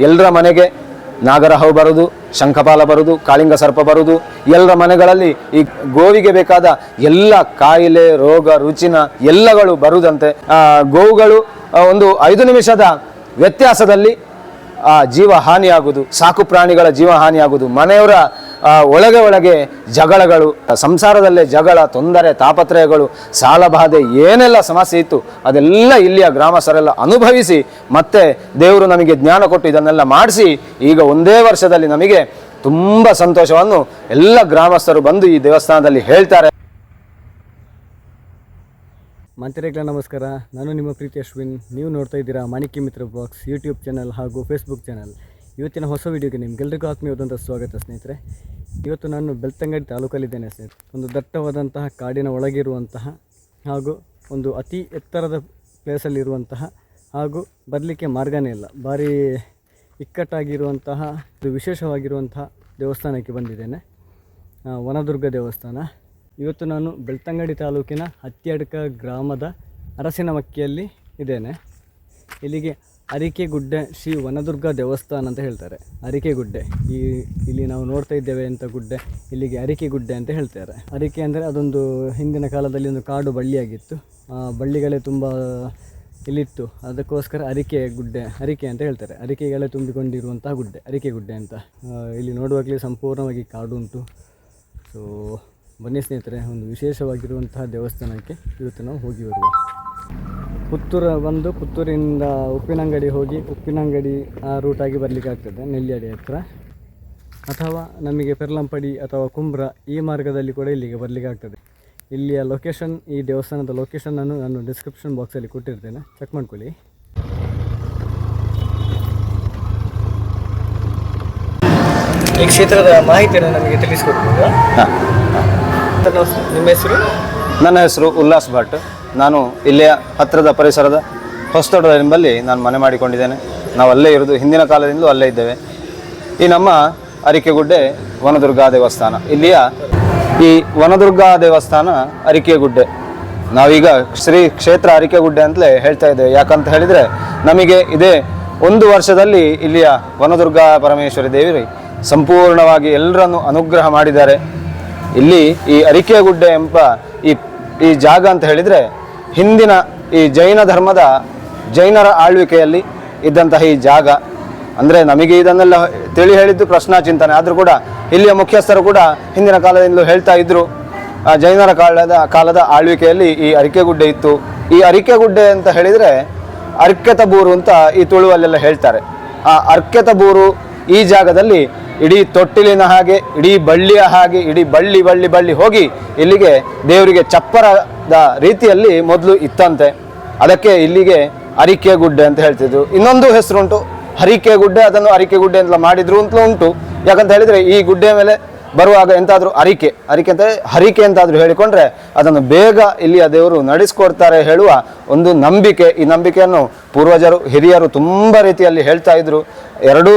ಎಲ್ಲರ ಮನೆಗೆ ನಾಗರಹವು ಬರುದು ಶಂಖಪಾಲ ಬರುದು ಕಾಳಿಂಗ ಸರ್ಪ ಬರುದು ಎಲ್ಲರ ಮನೆಗಳಲ್ಲಿ ಈ ಗೋವಿಗೆ ಬೇಕಾದ ಎಲ್ಲ ಕಾಯಿಲೆ ರೋಗ ರುಚಿನ ಎಲ್ಲಗಳು ಬರುದಂತೆ ಆ, ಗೋವುಗಳು ಒಂದು ಐದು ನಿಮಿಷದ ವ್ಯತ್ಯಾಸದಲ್ಲಿ ಆ ಜೀವ ಹಾನಿಯಾಗುವುದು ಸಾಕು ಪ್ರಾಣಿಗಳ ಜೀವ ಹಾನಿಯಾಗುವುದು ಮನೆಯವರ ಒಳಗೆ ಒಳಗೆ ಜಗಳಗಳು, ಸಂಸಾರದಲ್ಲೇ ಜಗಳ, ತೊಂದರೆ, ತಾಪತ್ರಯಗಳು ಸಾಲಬಾಧೆ ಏನೆಲ್ಲ ಸಮಸ್ಯೆ ಇತ್ತು, ಅದೆಲ್ಲ ಇಲ್ಲಿಯ ಗ್ರಾಮಸ್ಥರೆಲ್ಲ ಅನುಭವಿಸಿ, ಮತ್ತೆ ದೇವರು ನಮಗೆ ಜ್ಞಾನ ಕೊಟ್ಟು ಇದನ್ನೆಲ್ಲ ಮಾಡಿಸಿ, ಈಗ ಒಂದೇ ವರ್ಷದಲ್ಲಿ ನಮಗೆ ತುಂಬ ಸಂತೋಷವನ್ನು ಎಲ್ಲ ಗ್ರಾಮಸ್ಥರು ಬಂದು ಈ ದೇವಸ್ಥಾನದಲ್ಲಿ ಹೇಳ್ತಾರೆ. ಮಂತ್ರಿಗಳ, ನಮಸ್ಕಾರ. ನಾನು ನಿಮ್ಮ ಪ್ರೀತಿ ಅಶ್ವಿನ್. ನೀವು ನೋಡ್ತಾ ಇದ್ದೀರಾ Manikya Mitra box YouTube channel ಹಾಗೂ ಫೇಸ್ಬುಕ್ ಚಾನಲ್ ಇವತ್ತಿನ ಹೊಸ ವಿಡಿಯೋಗೆ ನಿಮ್ಗೆಲ್ರಿಗೂ ಆತ್ಮೀಯವಾದಂಥ ಸ್ವಾಗತ, ಸ್ನೇಹಿತರೆ. ಇವತ್ತು ನಾನು ಬೆಳ್ತಂಗಡಿ ತಾಲೂಕಲ್ಲಿದ್ದೇನೆ, ಸ್ನೇಹಿತರೆ. ಒಂದು ದಟ್ಟವಾದಂತಹ ಕಾಡಿನ ಒಳಗಿರುವಂತಹ ಹಾಗೂ ಒಂದು ಅತಿ ಎತ್ತರದ ಪ್ಲೇಸಲ್ಲಿರುವಂತಹ ಹಾಗೂ ಬರಲಿಕ್ಕೆ ಮಾರ್ಗನೇ ಇಲ್ಲ. ಭಾರಿ ಇಕ್ಕಟ್ಟಾಗಿರುವಂತಹ, ಇದು ವಿಶೇಷವಾಗಿರುವಂತಹ ದೇವಸ್ಥಾನಕ್ಕೆ ಬಂದಿದ್ದೇನೆ. ವನದುರ್ಗ ದೇವಸ್ಥಾನ. ಇವತ್ತು ನಾನು ಬೆಳ್ತಂಗಡಿ ತಾಲೂಕಿನ ಹತ್ತಿಯಡ್ಕ ಗ್ರಾಮದ ಅರಸಿನಮಕ್ಕಿಯಲ್ಲಿ ಇದ್ದೇನೆ. ಇಲ್ಲಿಗೆ ಅರಿಕೆಗುಡ್ಡೆ ಶ್ರೀ ವನದುರ್ಗ ದೇವಸ್ಥಾನ ಅಂತ ಹೇಳ್ತಾರೆ. ಅರಿಕೆಗುಡ್ಡೆ. ಈ ಇಲ್ಲಿ ನಾವು ನೋಡ್ತಾ ಇದ್ದೇವೆ ಅಂತ ಗುಡ್ಡೆ. ಇಲ್ಲಿಗೆ ಅರಿಕೆಗುಡ್ಡೆ ಅಂತ ಹೇಳ್ತಾರೆ. ಅರಿಕೆ ಅಂದರೆ ಅದೊಂದು ಹಿಂದಿನ ಕಾಲದಲ್ಲಿ ಒಂದು ಕಾಡು ಬಳ್ಳಿಯಾಗಿತ್ತು. ಆ ಬಳ್ಳಿಗಳೇ ತುಂಬ ಇಲ್ಲಿತ್ತು. ಅದಕ್ಕೋಸ್ಕರ ಅರಿಕೆ ಗುಡ್ಡೆ, ಅರಿಕೆ ಅಂತ ಹೇಳ್ತಾರೆ. ಅರಿಕೆಗಳೇ ತುಂಬಿಕೊಂಡಿರುವಂತಹ ಗುಡ್ಡೆ ಅರಿಕೆ ಗುಡ್ಡೆ ಅಂತ ಇಲ್ಲಿ ನೋಡುವಾಗಲೇ ಸಂಪೂರ್ಣವಾಗಿ ಕಾಡು ಉಂಟು. ಸೊ ಬನ್ನಿ ಸ್ನೇಹಿತರೆ, ಒಂದು ವಿಶೇಷವಾಗಿರುವಂತಹ ದೇವಸ್ಥಾನಕ್ಕೆ ಇವತ್ತು ನಾವು ಹೋಗಿ ಬರುವ. ಪುತ್ತೂರು ಬಂದು ಪುತ್ತೂರಿಂದ ಉಪ್ಪಿನಂಗಡಿ ಹೋಗಿ ಉಪ್ಪಿನಂಗಡಿ, ಆ ರೂಟಾಗಿ ಬರಲಿಕ್ಕೆ ಆಗ್ತದೆ, ನೆಲ್ಲಿಯಡಿ ಹತ್ರ. ಅಥವಾ ನಮಗೆ ಪೆರ್ಲಂಪಡಿ ಅಥವಾ ಕುಂಬ್ರ ಈ ಮಾರ್ಗದಲ್ಲಿ ಕೂಡ ಇಲ್ಲಿಗೆ ಬರಲಿಕ್ಕೆ ಆಗ್ತದೆ. ಇಲ್ಲಿಯ ಲೊಕೇಶನ್ ಈ ದೇವಸ್ಥಾನದ ಲೊಕೇಶನನ್ನು ನಾನು ಡಿಸ್ಕ್ರಿಪ್ಷನ್ ಬಾಕ್ಸಲ್ಲಿ ಕೊಟ್ಟಿರ್ತೇನೆ. ಚೆಕ್ ಮಾಡ್ಕೊಳ್ಳಿ. ಈ ಕ್ಷೇತ್ರದ ಮಾಹಿತಿಯನ್ನು ನಮಗೆ ತಿಳಿಸ್ಕೊಡ್ಬೋದು ನಿಮ್ಮ ಹೆಸರು? ನನ್ನ ಹೆಸರು ಉಲ್ಲಾಸ್ ಭಟ್. ನಾನು ಇಲ್ಲಿಯ ಹತ್ತಿರದ ಪರಿಸರದ ಹೊಸದೊಡ್ಡ ಎಂಬಲ್ಲಿ ನಾನು ಮನೆ ಮಾಡಿಕೊಂಡಿದ್ದೇನೆ. ನಾವು ಅಲ್ಲೇ ಇರೋದು, ಹಿಂದಿನ ಕಾಲದಿಂದಲೂ ಅಲ್ಲೇ ಇದ್ದೇವೆ. ಈ ನಮ್ಮ ಅರಿಕೆಗುಡ್ಡೆ ವನದುರ್ಗಾ ದೇವಸ್ಥಾನ. ಇಲ್ಲಿಯ ಈ ವನದುರ್ಗಾ ದೇವಸ್ಥಾನ ಅರಿಕೆಗುಡ್ಡೆ. ನಾವೀಗ ಶ್ರೀ ಕ್ಷೇತ್ರ ಅರಿಕೆಗುಡ್ಡೆ ಅಂತಲೇ ಹೇಳ್ತಾ ಇದ್ದೇವೆ. ಯಾಕಂತ ಹೇಳಿದರೆ ನಮಗೆ ಇದೇ ಒಂದು ವರ್ಷದಲ್ಲಿ ಇಲ್ಲಿಯ ವನದುರ್ಗಾ ಪರಮೇಶ್ವರಿ ದೇವಿ ಸಂಪೂರ್ಣವಾಗಿ ಎಲ್ಲರನ್ನು ಅನುಗ್ರಹ ಮಾಡಿದ್ದಾರೆ. ಇಲ್ಲಿ ಈ ಅರಿಕೆಗುಡ್ಡೆ ಎಂಬ ಈ ಈ ಜಾಗ ಅಂತ ಹೇಳಿದರೆ ಹಿಂದಿನ ಈ ಜೈನ ಧರ್ಮದ ಜೈನರ ಆಳ್ವಿಕೆಯಲ್ಲಿ ಇದ್ದಂತಹ ಈ ಜಾಗ. ಅಂದರೆ ನಮಗೆ ಇದನ್ನೆಲ್ಲ ತಿಳಿ ಹೇಳಿದ್ದು ಪ್ರಶ್ನಾ ಚಿಂತನೆ. ಆದರೂ ಕೂಡ ಇಲ್ಲಿಯ ಮುಖ್ಯಸ್ಥರು ಕೂಡ ಹಿಂದಿನ ಕಾಲದಿಂದಲೂ ಹೇಳ್ತಾ ಇದ್ದರು ಆ ಜೈನರ ಕಾಲದ ಕಾಲದ ಆಳ್ವಿಕೆಯಲ್ಲಿ ಈ ಅರಿಕೆಗುಡ್ಡೆ ಇತ್ತು. ಈ ಅರಿಕೆಗುಡ್ಡೆ ಅಂತ ಹೇಳಿದರೆ ಅರ್ಕೆತಬೂರು ಅಂತ ಈ ತುಳುವಲ್ಲೆಲ್ಲ ಹೇಳ್ತಾರೆ. ಆ ಅರ್ಕೆತಬೂರು ಈ ಜಾಗದಲ್ಲಿ ಇಡೀ ತೊಟ್ಟಿಲಿನ ಹಾಗೆ, ಇಡೀ ಬಳ್ಳಿಯ ಹಾಗೆ, ಇಡೀ ಬಳ್ಳಿ ಬಳ್ಳಿ ಬಳ್ಳಿ ಹೋಗಿ ಇಲ್ಲಿಗೆ ದೇವರಿಗೆ ಚಪ್ಪರದ ರೀತಿಯಲ್ಲಿ ಮೊದಲು ಇತ್ತಂತೆ. ಅದಕ್ಕೆ ಇಲ್ಲಿಗೆ ಅರಿಕೆಗುಡ್ಡೆ ಅಂತ ಹೇಳ್ತಿದ್ರು. ಇನ್ನೊಂದು ಹೆಸರುಂಟು ಹರಿಕೆ ಗುಡ್ಡೆ ಅದನ್ನು ಅರಿಕೆಗುಡ್ಡೆ ಅಂತ ಮಾಡಿದ್ರು ಅಂತಲೂ ಉಂಟು. ಯಾಕಂತ ಹೇಳಿದ್ರೆ ಈ ಗುಡ್ಡೆ ಮೇಲೆ ಬರುವಾಗ ಎಂತಾದರೂ ಅರಿಕೆ ಅರಿಕೆ ಅಂತ ಹರಿಕೆ ಅಂತಾದರೂ ಹೇಳಿಕೊಂಡ್ರೆ ಅದನ್ನು ಬೇಗ ಇಲ್ಲಿಯ ದೇವರು ನಡೆಸ್ಕೊಡ್ತಾರೆ ಹೇಳುವ ಒಂದು ನಂಬಿಕೆ. ಈ ನಂಬಿಕೆಯನ್ನು ಪೂರ್ವಜರು, ಹಿರಿಯರು ತುಂಬ ರೀತಿಯಲ್ಲಿ ಹೇಳ್ತಾ ಇದ್ರು. ಎರಡೂ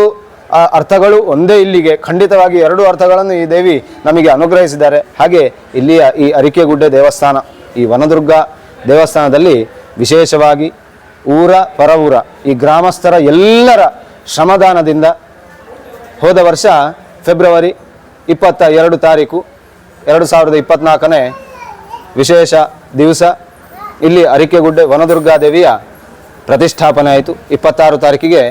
ಅರ್ಥಗಳು ಒಂದೇ ಇಲ್ಲಿಗೆ ಖಂಡಿತವಾಗಿ ಎರಡು ಅರ್ಥಗಳನ್ನು ಈ ದೇವಿ ನಮಗೆ ಅನುಗ್ರಹಿಸಿದ್ದಾರೆ. ಹಾಗೆ ಇಲ್ಲಿಯ ಈ ಅರಿಕೆಗುಡ್ಡೆ ದೇವಸ್ಥಾನ, ಈ ವನದುರ್ಗ ದೇವಸ್ಥಾನದಲ್ಲಿ ವಿಶೇಷವಾಗಿ ಊರ ಪರ ಊರ, ಈ ಗ್ರಾಮಸ್ಥರ ಎಲ್ಲರ ಶ್ರಮದಾನದಿಂದ ಹೋದ ವರ್ಷ ಫೆಬ್ರವರಿ ಇಪ್ಪತ್ತ ಎರಡು ತಾರೀಕು, ಎರಡು ಸಾವಿರದ ಇಪ್ಪತ್ತ್ನಾಲ್ಕನೇ ವಿಶೇಷ ದಿವಸ ಇಲ್ಲಿ ಅರಿಕೆಗುಡ್ಡೆ ವನದುರ್ಗಾ ದೇವಿಯ ಪ್ರತಿಷ್ಠಾಪನೆ ಆಯಿತು. ಇಪ್ಪತ್ತಾರು ತಾರೀಕಿಗೆ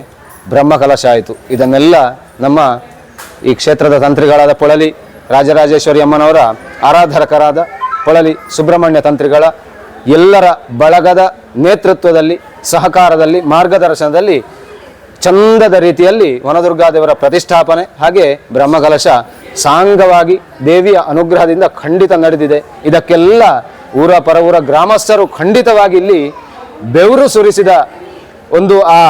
ಬ್ರಹ್ಮಕಲಶ ಆಯಿತು. ಇದನ್ನೆಲ್ಲ ನಮ್ಮ ಈ ಕ್ಷೇತ್ರದ ತಂತ್ರಿಗಳಾದ ಪೊಳಲಿ, ರಾಜರಾಜೇಶ್ವರಿ ಅಮ್ಮನವರ ಆರಾಧಕರಾದ ಪೊಳಲಿ, ಸುಬ್ರಹ್ಮಣ್ಯ ತಂತ್ರಿಗಳ ಎಲ್ಲರ ಬಳಗದ ನೇತೃತ್ವದಲ್ಲಿ, ಸಹಕಾರದಲ್ಲಿ, ಮಾರ್ಗದರ್ಶನದಲ್ಲಿ ಚಂದದ ರೀತಿಯಲ್ಲಿ ವನದುರ್ಗಾದೇವರ ಪ್ರತಿಷ್ಠಾಪನೆ ಹಾಗೆ ಬ್ರಹ್ಮಕಲಶ ಸಾಂಗವಾಗಿ ದೇವಿಯ ಅನುಗ್ರಹದಿಂದ ಖಂಡಿತ ನಡೆದಿದೆ. ಇದಕ್ಕೆಲ್ಲ ಊರ ಪರವೂರ ಗ್ರಾಮಸ್ಥರು ಖಂಡಿತವಾಗಿ ಇಲ್ಲಿ ಬೆವರು ಸುರಿಸಿದ ಒಂದು ಆ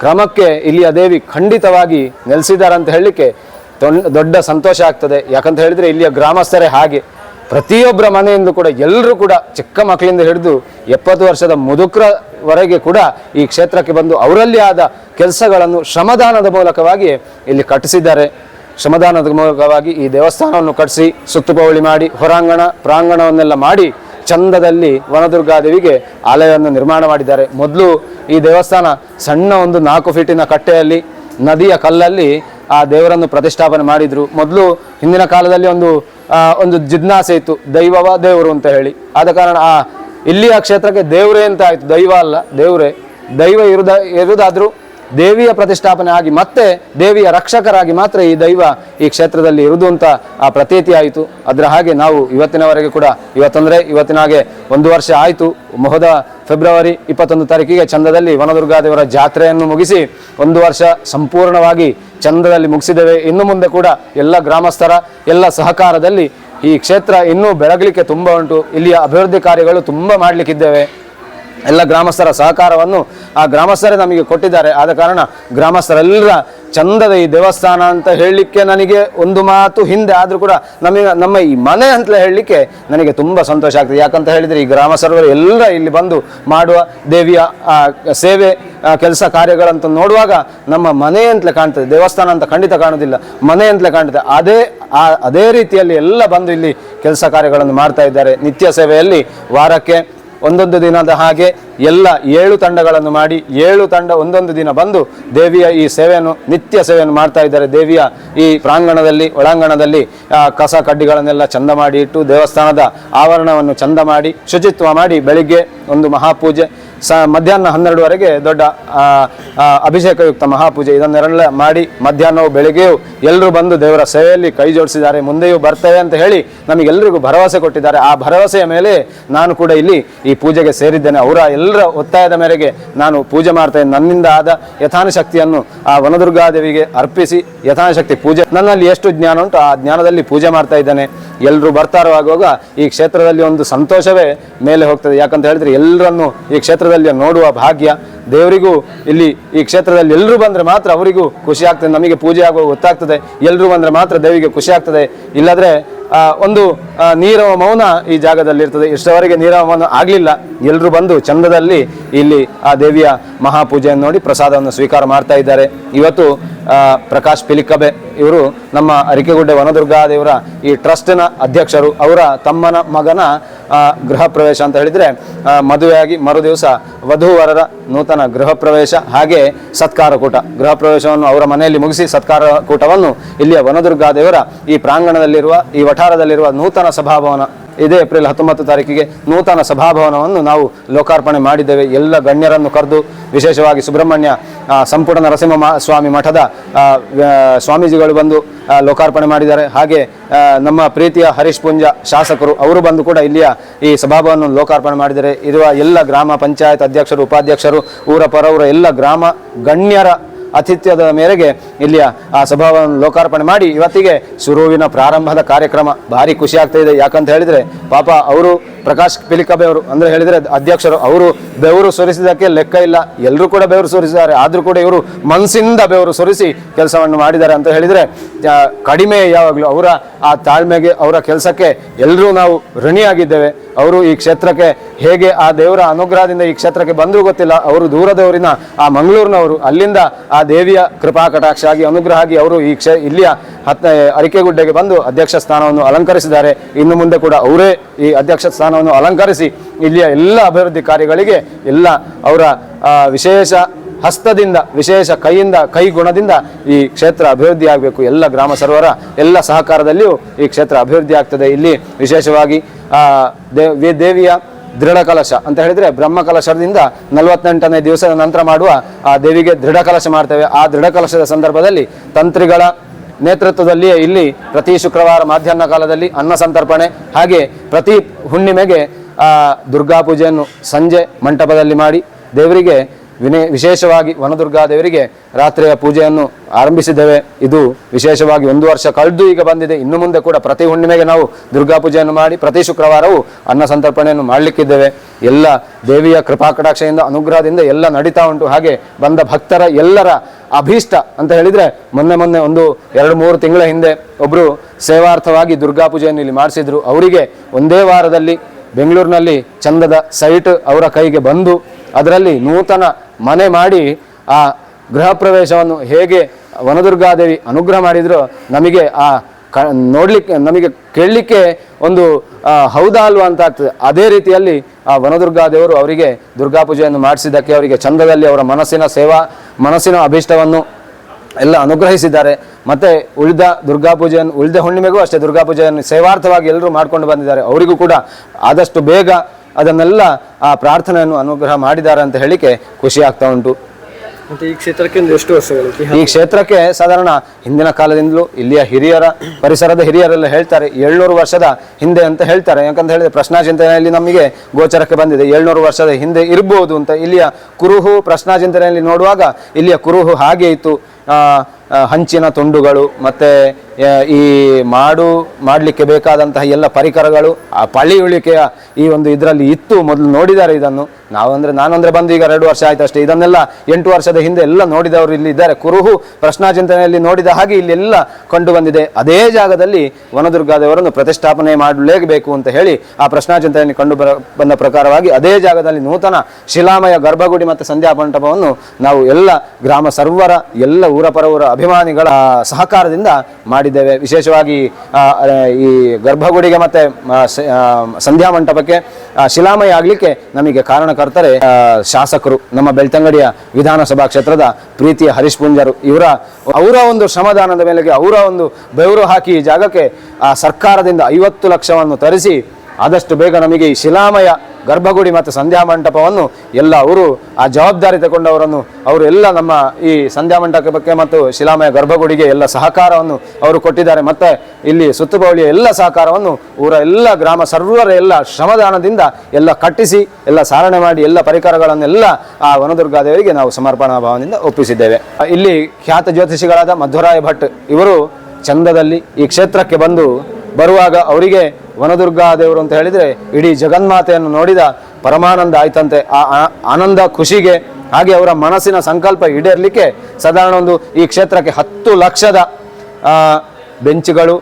ಕ್ರಮಕ್ಕೆ ಇಲ್ಲಿಯ ದೇವಿ ಖಂಡಿತವಾಗಿ ನೆಲೆಸಿದ್ದಾರೆ ಅಂತ ಹೇಳಲಿಕ್ಕೆ ದೊಡ್ಡ ಸಂತೋಷ ಆಗ್ತದೆ. ಯಾಕಂತ ಹೇಳಿದರೆ ಇಲ್ಲಿಯ ಗ್ರಾಮಸ್ಥರೇ ಹಾಗೆ. ಪ್ರತಿಯೊಬ್ಬರ ಮನೆಯಿಂದ ಕೂಡ ಎಲ್ಲರೂ ಕೂಡ ಚಿಕ್ಕ ಮಕ್ಕಳಿಂದ ಹಿಡಿದು ಎಪ್ಪತ್ತು ವರ್ಷದ ಮುದುಕರವರೆಗೆ ಕೂಡ ಈ ಕ್ಷೇತ್ರಕ್ಕೆ ಬಂದು ಅವರಲ್ಲಿ ಆದ ಕೆಲಸಗಳನ್ನು ಶ್ರಮದಾನದ ಮೂಲಕವಾಗಿ ಇಲ್ಲಿ ಕಟ್ಟಿಸಿದ್ದಾರೆ. ಶ್ರಮದಾನದ ಮೂಲಕವಾಗಿ ಈ ದೇವಸ್ಥಾನವನ್ನು ಕಟ್ಟಿಸಿ, ಸುತ್ತುಪವಳಿ ಮಾಡಿ, ಹೊರಾಂಗಣ, ಪ್ರಾಂಗಣವನ್ನೆಲ್ಲ ಮಾಡಿ, ಚಂದದಲ್ಲಿ ವನದುರ್ಗಾದೇವಿಗೆ ಆಲಯವನ್ನು ನಿರ್ಮಾಣ ಮಾಡಿದ್ದಾರೆ. ಮೊದಲು ಈ ದೇವಸ್ಥಾನ ಸಣ್ಣ ಒಂದು ನಾಲ್ಕು ಫೀಟಿನ ಕಟ್ಟೆಯಲ್ಲಿ, ನದಿಯ ಕಲ್ಲಲ್ಲಿ ಆ ದೇವರನ್ನು ಪ್ರತಿಷ್ಠಾಪನೆ ಮಾಡಿದರು. ಮೊದಲು ಹಿಂದಿನ ಕಾಲದಲ್ಲಿ ಒಂದು ಒಂದು ಜಿಜ್ಞಾಸೆ ಇತ್ತು, ದೈವವ ದೇವರು ಅಂತ ಹೇಳಿ. ಆದ ಕಾರಣ ಆ ಇಲ್ಲಿಯ ಕ್ಷೇತ್ರಕ್ಕೆ ದೇವರೇ ಅಂತ ಆಯಿತು. ದೈವ ಅಲ್ಲ, ದೇವರೇ. ದೈವ ಇರುದ ಇರುವುದಾದ್ರೂ ದೇವಿಯ ಪ್ರತಿಷ್ಠಾಪನೆ ಆಗಿ ಮತ್ತೆ ದೇವಿಯ ರಕ್ಷಕರಾಗಿ ಮಾತ್ರ ಈ ದೈವ ಈ ಕ್ಷೇತ್ರದಲ್ಲಿ ಇರುವುದು ಅಂತ ಆ ಪ್ರತೀತಿ ಆಯಿತು. ಅದರ ಹಾಗೆ ನಾವು ಇವತ್ತಿನವರೆಗೆ ಕೂಡ ಇವತ್ತಂದ್ರೆ ಇವತ್ತಿನ ಹಾಗೆ ಒಂದು ವರ್ಷ ಆಯಿತು. ಮಹೋದ ಫೆಬ್ರವರಿ ಇಪ್ಪತ್ತೊಂದು ತಾರೀಕಿಗೆ ಚಂದದಲ್ಲಿ ವನದುರ್ಗಾದೇವರ ಜಾತ್ರೆಯನ್ನು ಮುಗಿಸಿ ಒಂದು ವರ್ಷ ಸಂಪೂರ್ಣವಾಗಿ ಚಂದದಲ್ಲಿ ಮುಗಿಸಿದ್ದೇವೆ. ಇನ್ನು ಮುಂದೆ ಕೂಡ ಎಲ್ಲ ಗ್ರಾಮಸ್ಥರ ಎಲ್ಲ ಸಹಕಾರದಲ್ಲಿ ಈ ಕ್ಷೇತ್ರ ಇನ್ನೂ ಬೆಳಗಲಿಕ್ಕೆ ತುಂಬ ಉಂಟು. ಇಲ್ಲಿಯ ಅಭಿವೃದ್ಧಿ ಕಾರ್ಯಗಳು ತುಂಬ ಮಾಡಲಿಕ್ಕಿದ್ದೇವೆ. ಎಲ್ಲ ಗ್ರಾಮಸ್ಥರ ಸಹಕಾರವನ್ನು ಆ ಗ್ರಾಮಸ್ಥರೇ ನಮಗೆ ಕೊಟ್ಟಿದ್ದಾರೆ. ಆದ ಕಾರಣ ಗ್ರಾಮಸ್ಥರೆಲ್ಲರ ಚಂದದ ಈ ದೇವಸ್ಥಾನ ಅಂತ ಹೇಳಲಿಕ್ಕೆ ನನಗೆ ಒಂದು ಮಾತು ಹಿಂದೆ ಆದರೂ ಕೂಡ ನಮಗೆ ನಮ್ಮ ಈ ಮನೆ ಅಂತಲೇ ಹೇಳಲಿಕ್ಕೆ ನನಗೆ ತುಂಬ ಸಂತೋಷ ಆಗ್ತದೆ. ಯಾಕಂತ ಹೇಳಿದರೆ ಈ ಗ್ರಾಮಸ್ಥರವರು ಎಲ್ಲ ಇಲ್ಲಿ ಬಂದು ಮಾಡುವ ದೇವಿಯ ಸೇವೆ ಕೆಲಸ ಕಾರ್ಯಗಳಂತ ನೋಡುವಾಗ ನಮ್ಮ ಮನೆ ಅಂತಲೇ ಕಾಣ್ತದೆ. ದೇವಸ್ಥಾನ ಅಂತ ಖಂಡಿತ ಕಾಣುವುದಿಲ್ಲ. ಮನೆ ಅಂತಲೇ ಕಾಣ್ತದೆ. ಅದೇ ಅದೇ ರೀತಿಯಲ್ಲಿ ಎಲ್ಲ ಬಂದು ಇಲ್ಲಿ ಕೆಲಸ ಕಾರ್ಯಗಳನ್ನು ಮಾಡ್ತಾ ಇದ್ದಾರೆ. ನಿತ್ಯ ಸೇವೆಯಲ್ಲಿ ವಾರಕ್ಕೆ ಒಂದೊಂದು ದಿನದ ಹಾಗೆ ಎಲ್ಲ ಏಳು ತಂಡಗಳನ್ನು ಮಾಡಿ ಏಳು ತಂಡ ಒಂದೊಂದು ದಿನ ಬಂದು ದೇವಿಯ ಈ ಸೇವೆಯನ್ನು, ನಿತ್ಯ ಸೇವೆಯನ್ನು ಮಾಡ್ತಾ ಇದ್ದಾರೆ. ದೇವಿಯ ಈ ಪ್ರಾಂಗಣದಲ್ಲಿ, ಒಳಾಂಗಣದಲ್ಲಿ ಕಸ ಕಡ್ಡಿಗಳನ್ನೆಲ್ಲ ಚಂದ ಮಾಡಿ ಇಟ್ಟು ದೇವಸ್ಥಾನದ ಆವರಣವನ್ನು ಚಂದ ಮಾಡಿ, ಶುಚಿತ್ವ ಮಾಡಿ ಬೆಳಿಗ್ಗೆ ಒಂದು ಮಹಾಪೂಜೆ. ಸ ಮಧ್ಯಾಹ್ನ ಹನ್ನೆರಡುವರೆಗೆ ದೊಡ್ಡ ಅಭಿಷೇಕಯುಕ್ತ ಮಹಾಪೂಜೆ ಇದನ್ನೆರಡೆಲ್ಲ ಮಾಡಿ ಮಧ್ಯಾಹ್ನವು ಬೆಳಗ್ಗೆಯೂ ಎಲ್ಲರೂ ಬಂದು ದೇವರ ಸೇವೆಯಲ್ಲಿ ಕೈ ಜೋಡಿಸಿದ್ದಾರೆ, ಮುಂದೆಯೂ ಬರ್ತೇವೆ ಅಂತ ಹೇಳಿ ನಮಗೆಲ್ಲರಿಗೂ ಭರವಸೆ ಕೊಟ್ಟಿದ್ದಾರೆ. ಆ ಭರವಸೆಯ ಮೇಲೆ ನಾನು ಕೂಡ ಇಲ್ಲಿ ಈ ಪೂಜೆಗೆ ಸೇರಿದ್ದೇನೆ. ಅವರ ಎಲ್ಲರ ಒತ್ತಾಯದ ಮೇರೆಗೆ ನಾನು ಪೂಜೆ ಮಾಡ್ತೇನೆ. ನನ್ನಿಂದ ಆದ ಯಥಾನುಶಕ್ತಿಯನ್ನು ಆ ವನದುರ್ಗಾದೇವಿಗೆ ಅರ್ಪಿಸಿ ಯಥಾನುಶಕ್ತಿ ಪೂಜೆ. ನನ್ನಲ್ಲಿ ಎಷ್ಟು ಜ್ಞಾನ ಉಂಟು ಆ ಜ್ಞಾನದಲ್ಲಿ ಪೂಜೆ ಮಾಡ್ತಾ ಇದ್ದೇನೆ. ಎಲ್ಲರೂ ಬರ್ತಾರೋ ಆಗುವಾಗ ಈ ಕ್ಷೇತ್ರದಲ್ಲಿ ಒಂದು ಸಂತೋಷವೇ ಮೇಲೆ ಹೋಗ್ತದೆ. ಯಾಕಂತ ಹೇಳಿದ್ರೆ ಎಲ್ಲರನ್ನು ಈ ಕ್ಷೇತ್ರದಲ್ಲಿ ನೋಡುವ ಭಾಗ್ಯ ದೇವರಿಗೂ ಇಲ್ಲಿ ಈ ಕ್ಷೇತ್ರದಲ್ಲಿ ಎಲ್ಲರೂ ಬಂದರೆ ಮಾತ್ರ ಅವರಿಗೂ ಖುಷಿ ಆಗ್ತದೆ. ನಮಗೆ ಪೂಜೆ ಆಗುವ ಗೊತ್ತಾಗ್ತದೆ. ಎಲ್ಲರೂ ಬಂದರೆ ಮಾತ್ರ ದೇವಿಗೆ ಖುಷಿ ಆಗ್ತದೆ. ಇಲ್ಲದ್ರೆ ಒಂದು ನೀರವ ಮೌನ ಈ ಜಾಗದಲ್ಲಿ ಇರ್ತದೆ ಇಷ್ಟವರೆಗೆ ನೀರವ ಮೌನ ಆಗಲಿಲ್ಲ. ಎಲ್ಲರೂ ಬಂದು ಚಂದದಲ್ಲಿ ಇಲ್ಲಿ ಆ ದೇವಿಯ ಮಹಾಪೂಜೆಯನ್ನು ನೋಡಿ ಪ್ರಸಾದವನ್ನು ಸ್ವೀಕಾರ ಮಾಡ್ತಾ ಇದ್ದಾರೆ. ಇವತ್ತು ಪ್ರಕಾಶ್ ಪಿಲಿಕಬೆ ಇವರು ನಮ್ಮ ಅರಿಕೆಗುಡ್ಡೆ ವನದುರ್ಗಾ ದೇವರ ಈ ಟ್ರಸ್ಟ್ನ ಅಧ್ಯಕ್ಷರು. ಅವರ ತಮ್ಮನ ಮಗನ ಗೃಹ ಪ್ರವೇಶ ಅಂತ ಹೇಳಿದರೆ ಮದುವೆಯಾಗಿ ಮರು ದಿವಸ ವಧುವರರ ನೂತನ ಗೃಹ ಪ್ರವೇಶ ಹಾಗೆ ಸತ್ಕಾರ ಕೂಟ. ಗೃಹ ಪ್ರವೇಶವನ್ನು ಅವರ ಮನೆಯಲ್ಲಿ ಮುಗಿಸಿ ಸತ್ಕಾರ ಕೂಟವನ್ನು ಇಲ್ಲಿಯ ವನದುರ್ಗಾ ದೇವರ ಈ ಪ್ರಾಂಗಣದಲ್ಲಿರುವ ಈ ವಠಾರದಲ್ಲಿರುವ ನೂತನ ಸಭಾಭವನ. ಇದೇ ಏಪ್ರಿಲ್ ಹತ್ತೊಂಬತ್ತು ತಾರೀಕಿಗೆ ನೂತನ ಸಭಾಭವನವನ್ನು ನಾವು ಲೋಕಾರ್ಪಣೆ ಮಾಡಿದ್ದೇವೆ. ಎಲ್ಲ ಗಣ್ಯರನ್ನು ಕರೆದು ವಿಶೇಷವಾಗಿ ಸುಬ್ರಹ್ಮಣ್ಯ ಸಂಪೂರ್ಣ ನರಸಿಂಹ ಸ್ವಾಮಿ ಮಠದ ಸ್ವಾಮೀಜಿಗಳು ಬಂದು ಲೋಕಾರ್ಪಣೆ ಮಾಡಿದ್ದಾರೆ. ಹಾಗೆ ನಮ್ಮ ಪ್ರೀತಿಯ ಹರೀಶ್ ಪುಂಜ ಶಾಸಕರು, ಅವರು ಬಂದು ಕೂಡ ಇಲ್ಲಿಯ ಈ ಸಭಾಭವನವನ್ನು ಲೋಕಾರ್ಪಣೆ ಮಾಡಿದ್ದಾರೆ. ಇರುವ ಎಲ್ಲ ಗ್ರಾಮ ಪಂಚಾಯತ್ ಅಧ್ಯಕ್ಷರು, ಉಪಾಧ್ಯಕ್ಷರು, ಊರ ಪರವರ ಎಲ್ಲ ಗ್ರಾಮ ಗಣ್ಯರ ಆತಿಥ್ಯದ ಮೇರೆಗೆ ಇಲ್ಲಿಯ ಆ ಸಭಾವನ್ನು ಲೋಕಾರ್ಪಣೆ ಮಾಡಿ ಇವತ್ತಿಗೆ ಶುರುವಿನ ಪ್ರಾರಂಭದ ಕಾರ್ಯಕ್ರಮ ಭಾರಿ ಖುಷಿ ಆಗ್ತಾ ಇದೆ. ಯಾಕಂತ ಹೇಳಿದ್ರೆ ಪಾಪ ಅವರು ಪ್ರಕಾಶ್ ಪಿಲಿಕಬೆ ಅವರು, ಅಂದ್ರೆ ಹೇಳಿದ್ರೆ ಅಧ್ಯಕ್ಷರು, ಅವರು ಬೆವರು ಸುರಿಸಿದಕ್ಕೆ ಲೆಕ್ಕ ಇಲ್ಲ. ಎಲ್ಲರೂ ಕೂಡ ಬೆವರು ಸುರಿಸಿದ್ದಾರೆ. ಆದರೂ ಕೂಡ ಇವರು ಮನಸ್ಸಿಂದ ಬೆವರು ಸುರಿಸಿ ಕೆಲಸವನ್ನು ಮಾಡಿದ್ದಾರೆ ಅಂತ ಹೇಳಿದ್ರೆ ಕಡಿಮೆ ಯಾವಾಗಲೂ ಅವರ, ಆ ತಾಳ್ಮೆಗೆ ಅವರ ಕೆಲಸಕ್ಕೆ ಎಲ್ಲರೂ ನಾವು ಋಣಿಯಾಗಿದ್ದೇವೆ. ಅವರು ಈ ಕ್ಷೇತ್ರಕ್ಕೆ ಹೇಗೆ ಆ ದೇವರ ಅನುಗ್ರಹದಿಂದ ಈ ಕ್ಷೇತ್ರಕ್ಕೆ ಬಂದರೂ ಗೊತ್ತಿಲ್ಲ. ಅವರು ದೂರದವರಿನ, ಆ ಮಂಗಳೂರಿನವರು. ಅಲ್ಲಿಂದ ಆ ದೇವಿಯ ಕೃಪಾ ಕಟಾಕ್ಷ ಆಗಿ ಅನುಗ್ರಹ ಆಗಿ ಅವರು ಈ ಕ್ಷೇ, ಇಲ್ಲಿಯ ಹತ್ತ ಅರಿಕೆಗುಡ್ಡೆಗೆ ಬಂದು ಅಧ್ಯಕ್ಷ ಸ್ಥಾನವನ್ನು ಅಲಂಕರಿಸಿದ್ದಾರೆ. ಇನ್ನು ಮುಂದೆ ಕೂಡ ಅವರೇ ಈ ಅಧ್ಯಕ್ಷ ಸ್ಥಾನವನ್ನು ಅಲಂಕರಿಸಿ ಇಲ್ಲಿಯ ಎಲ್ಲ ಅಭಿವೃದ್ಧಿ ಕಾರ್ಯಗಳಿಗೆ ಎಲ್ಲ ಅವರ ವಿಶೇಷ ಹಸ್ತದಿಂದ, ವಿಶೇಷ ಕೈಯಿಂದ ಕೈ ಗುಣದಿಂದ ಈ ಕ್ಷೇತ್ರ ಅಭಿವೃದ್ಧಿ ಆಗಬೇಕು. ಎಲ್ಲ ಗ್ರಾಮ ಸರ್ವರ, ಎಲ್ಲ ಸಹಕಾರದಲ್ಲಿಯೂ ಈ ಕ್ಷೇತ್ರ ಅಭಿವೃದ್ಧಿ ಆಗ್ತದೆ. ಇಲ್ಲಿ ವಿಶೇಷವಾಗಿ ದೇವಿಯ ದೃಢ ಕಲಶ ಅಂತ ಹೇಳಿದರೆ ಬ್ರಹ್ಮ ಕಲಶದಿಂದ ನಲವತ್ತೆಂಟನೇ ದಿವಸದ ನಂತರ ಮಾಡುವ ಆ ದೇವಿಗೆ ದೃಢ ಕಲಶ ಮಾಡ್ತೇವೆ. ಆ ದೃಢ ಕಲಶದ ಸಂದರ್ಭದಲ್ಲಿ ತಂತ್ರಿಗಳ ನೇತೃತ್ವದಲ್ಲಿಯೇ ಇಲ್ಲಿ ಪ್ರತಿ ಶುಕ್ರವಾರ ಮಧ್ಯಾಹ್ನ ಕಾಲದಲ್ಲಿ ಅನ್ನ ಸಂತರ್ಪಣೆ, ಹಾಗೆ ಪ್ರತಿ ಹುಣ್ಣಿಮೆಗೆ ದುರ್ಗಾ ಪೂಜೆಯನ್ನು ಸಂಜೆ ಮಂಟಪದಲ್ಲಿ ಮಾಡಿ ದೇವರಿಗೆ ವಿನೇ ವಿಶೇಷವಾಗಿ ವನದುರ್ಗಾದೇವರಿಗೆ ರಾತ್ರಿಯ ಪೂಜೆಯನ್ನು ಆರಂಭಿಸಿದ್ದೇವೆ. ಇದು ವಿಶೇಷವಾಗಿ ಒಂದು ವರ್ಷ ಕಳೆದು ಈಗ ಬಂದಿದೆ. ಇನ್ನು ಮುಂದೆ ಕೂಡ ಪ್ರತಿ ಹುಣ್ಣಿಮೆಗೆ ನಾವು ದುರ್ಗಾ ಪೂಜೆಯನ್ನು ಮಾಡಿ ಪ್ರತಿ ಶುಕ್ರವಾರವೂ ಅನ್ನ ಸಂತರ್ಪಣೆಯನ್ನು ಮಾಡಲಿಕ್ಕಿದ್ದೇವೆ. ಎಲ್ಲ ದೇವಿಯ ಕೃಪಾಕಟಾಕ್ಷೆಯಿಂದ ಅನುಗ್ರಹದಿಂದ ಎಲ್ಲ ನಡೀತಾ ಉಂಟು. ಹಾಗೆ ಬಂದ ಭಕ್ತರ ಎಲ್ಲರ ಅಭೀಷ್ಟ ಅಂತ ಹೇಳಿದ್ರೆ ಮೊನ್ನೆ ಮೊನ್ನೆ ಒಂದು ಎರಡು ಮೂರು ತಿಂಗಳ ಹಿಂದೆ ಒಬ್ಬರು ಸೇವಾರ್ಥವಾಗಿ ದುರ್ಗಾ ಪೂಜೆಯನ್ನು ಇಲ್ಲಿ ಮಾಡಿಸಿದ್ರು. ಅವರಿಗೆ ಒಂದೇ ವಾರದಲ್ಲಿ ಬೆಂಗಳೂರಿನಲ್ಲಿ ಚಂದದ ಸೈಟ್ ಅವರ ಕೈಗೆ ಬಂದು ಅದರಲ್ಲಿ ನೂತನ ಮನೆ ಮಾಡಿ ಆ ಗೃಹ ಪ್ರವೇಶವನ್ನು ಹೇಗೆ ವನದುರ್ಗಾದೇವಿ ಅನುಗ್ರಹ ಮಾಡಿದರೂ ನಮಗೆ ಆ ಕ ನೋಡಲಿಕ್ಕೆ, ನಮಗೆ ಕೇಳಲಿಕ್ಕೆ ಒಂದು ಹೌದಾ ಅಲ್ವಾ ಅಂತ ಆಗ್ತದೆ. ಅದೇ ರೀತಿಯಲ್ಲಿ ಆ ವನದುರ್ಗಾದೇವರು ಅವರಿಗೆ ದುರ್ಗಾ ಪೂಜೆಯನ್ನು ಮಾಡಿಸಿದ್ದಕ್ಕೆ ಅವರಿಗೆ ಚಂದದಲ್ಲಿ ಅವರ ಮನಸ್ಸಿನ ಸೇವಾ, ಮನಸ್ಸಿನ ಅಭೀಷ್ಟವನ್ನು ಎಲ್ಲ ಅನುಗ್ರಹಿಸಿದ್ದಾರೆ. ಮತ್ತು ಉಳಿದ ದುರ್ಗಾ ಪೂಜೆಯನ್ನು, ಉಳಿದ ಹುಣ್ಣಿಮೆಗೂ ಅಷ್ಟೇ ದುರ್ಗಾ ಪೂಜೆಯನ್ನು ಸೇವಾರ್ಥವಾಗಿ ಎಲ್ಲರೂ ಮಾಡ್ಕೊಂಡು ಬಂದಿದ್ದಾರೆ. ಅವರಿಗೂ ಕೂಡ ಆದಷ್ಟು ಬೇಗ ಅದನ್ನೆಲ್ಲ ಆ ಪ್ರಾರ್ಥನೆಯನ್ನು ಅನುಗ್ರಹ ಮಾಡಿದ್ದಾರೆ ಅಂತ ಹೇಳಿಕೆ ಖುಷಿ ಆಗ್ತಾ ಉಂಟು. ಮತ್ತು ಈ ಕ್ಷೇತ್ರಕ್ಕೆ ಒಂದು ಎಷ್ಟು ವರ್ಷಗಳು? ಈ ಕ್ಷೇತ್ರಕ್ಕೆ ಸಾಧಾರಣ ಹಿಂದಿನ ಕಾಲದಿಂದಲೂ ಇಲ್ಲಿಯ ಹಿರಿಯರ ಪರಿಸರದ ಹಿರಿಯರೆಲ್ಲ ಹೇಳ್ತಾರೆ ಏಳ್ನೂರು ವರ್ಷದ ಹಿಂದೆ ಅಂತ ಹೇಳ್ತಾರೆ. ಯಾಕಂತ ಹೇಳಿದ್ರೆ ಪ್ರಶ್ನಾ ಚಿಂತನೆಯಲ್ಲಿ ನಮಗೆ ಗೋಚರಕ್ಕೆ ಬಂದಿದೆ. ಏಳ್ನೂರು ವರ್ಷದ ಹಿಂದೆ ಇರಬಹುದು ಅಂತ ಇಲ್ಲಿಯ ಕುರುಹು ಪ್ರಶ್ನಾ ಚಿಂತನೆಯಲ್ಲಿ ನೋಡುವಾಗ ಇಲ್ಲಿಯ ಕುರುಹು ಹಾಗೆ ಇತ್ತು. ಹಂಚಿನ ತುಂಡುಗಳು, ಮತ್ತು ಈ ಮಾಡು, ಮಾಡಲಿಕ್ಕೆ ಬೇಕಾದಂತಹ ಎಲ್ಲ ಪರಿಕರಗಳು, ಆ ಪಳಿಯುಳಿಕೆಯ ಈ ಒಂದು ಇದರಲ್ಲಿ ಇತ್ತು, ಮೊದಲು ನೋಡಿದ್ದಾರೆ ಇದನ್ನು. ನಾವಂದ್ರೆ, ನಾನಂದರೆ ಬಂದು ಈಗ ಎರಡು ವರ್ಷ ಆಯಿತು ಅಷ್ಟೇ. ಇದನ್ನೆಲ್ಲ ಎಂಟು ವರ್ಷದ ಹಿಂದೆ ಎಲ್ಲ ನೋಡಿದವರು ಇಲ್ಲಿ ಇದ್ದಾರೆ. ಕುರುಹು ಪ್ರಶ್ನಾಚಿಂತನೆಯಲ್ಲಿ ನೋಡಿದ ಹಾಗೆ ಇಲ್ಲೆಲ್ಲ ಕಂಡು ಬಂದಿದೆ. ಅದೇ ಜಾಗದಲ್ಲಿ ವನದುರ್ಗಾದೇವರನ್ನು ಪ್ರತಿಷ್ಠಾಪನೆ ಮಾಡಲೇಬೇಕು ಅಂತ ಹೇಳಿ ಆ ಪ್ರಶ್ನಾಚಿಂತನೆಯಲ್ಲಿ ಕಂಡು ಬಂದ ಪ್ರಕಾರವಾಗಿ ಅದೇ ಜಾಗದಲ್ಲಿ ನೂತನ ಶಿಲಾಮಯ ಗರ್ಭಗುಡಿ ಮತ್ತು ಸಂಧ್ಯಾ ಮಂಟಪವನ್ನು ನಾವು ಎಲ್ಲ ಗ್ರಾಮ ಸರ್ವರ, ಎಲ್ಲ ಊರ ಪರವರ ಅಭಿಮಾನಿಗಳ ಸಹಕಾರದಿಂದ ಮಾಡಿದ್ದೇವೆ. ವಿಶೇಷವಾಗಿ ಈ ಗರ್ಭಗುಡಿಗೆ ಮತ್ತೆ ಸಂಧ್ಯಾ ಮಂಟಪಕ್ಕೆ ಶಿಲಾಮಯ ಆಗಲಿಕ್ಕೆ ನಮಗೆ ಕಾರಣಕರ್ತರೆ ಶಾಸಕರು. ನಮ್ಮ ಬೆಳ್ತಂಗಡಿಯ ವಿಧಾನಸಭಾ ಕ್ಷೇತ್ರದ ಪ್ರೀತಿಯ ಹರೀಶ್ ಪುಂಜರು. ಇವರ, ಅವರ ಒಂದು ಶ್ರಮದಾನದ ಮೇಲೆಗೆ ಅವರ ಒಂದು ಬೆವರು ಹಾಕಿ ಈ ಜಾಗಕ್ಕೆ, ಆ, ಸರ್ಕಾರದಿಂದ ಐವತ್ತು ಲಕ್ಷವನ್ನು ತರಿಸಿ ಆದಷ್ಟು ಬೇಗ ನಮಗೆ ಈ ಶಿಲಾಮಯ, ಗರ್ಭಗುಡಿ ಮತ್ತು ಸಂಧ್ಯಾ ಮಂಟಪವನ್ನು ಎಲ್ಲ ಅವರು ಆ ಜವಾಬ್ದಾರಿ ತಗೊಂಡವರನ್ನು ಅವರು ಎಲ್ಲ ನಮ್ಮ ಈ ಸಂಧ್ಯಾ ಮಂಟಪಕ್ಕೆ ಮತ್ತು ಶಿಲಾಮಯ, ಗರ್ಭಗುಡಿಗೆ ಎಲ್ಲ ಸಹಕಾರವನ್ನು ಅವರು ಕೊಟ್ಟಿದ್ದಾರೆ. ಮತ್ತು ಇಲ್ಲಿ ಸುತ್ತುಬೌಳಿಯ ಎಲ್ಲ ಸಹಕಾರವನ್ನು ಊರ ಎಲ್ಲ ಗ್ರಾಮ ಸರ್ವರ ಎಲ್ಲ ಶ್ರಮದಾನದಿಂದ ಎಲ್ಲ ಕಟ್ಟಿಸಿ, ಎಲ್ಲ ಸಾರಣೆ ಮಾಡಿ, ಎಲ್ಲ ಪರಿಕರಗಳನ್ನೆಲ್ಲ ಆ ವನದುರ್ಗಾದೇವರಿಗೆ ನಾವು ಸಮರ್ಪಣಾ ಭಾವದಿಂದ ಒಪ್ಪಿಸಿದ್ದೇವೆ. ಇಲ್ಲಿ ಖ್ಯಾತ ಜ್ಯೋತಿಷಿಗಳಾದ ಮಧುರಾಯ ಭಟ್ ಇವರು ಚಂದದಲ್ಲಿ ಈ ಕ್ಷೇತ್ರಕ್ಕೆ ಬಂದು ಬರುವಾಗ ಅವರಿಗೆ ವನದುರ್ಗಾ ದೇವರು ಅಂತ ಹೇಳಿದ್ರೆ ಇಡೀ ಜಗನ್ಮಾತೆಯನ್ನು ನೋಡಿದ ಪರಮಾನಂದ ಆಯ್ತಂತೆ. ಆ ಆನಂದ ಖುಷಿಗೆ ಹಾಗೆ ಅವರ ಮನಸ್ಸಿನ ಸಂಕಲ್ಪ ಈಡೇರಲಿಕ್ಕೆ ಸಾಧಾರಣ ಒಂದು ಈ ಕ್ಷೇತ್ರಕ್ಕೆ ಹತ್ತು ಲಕ್ಷದ ಬೆಂಚುಗಳು,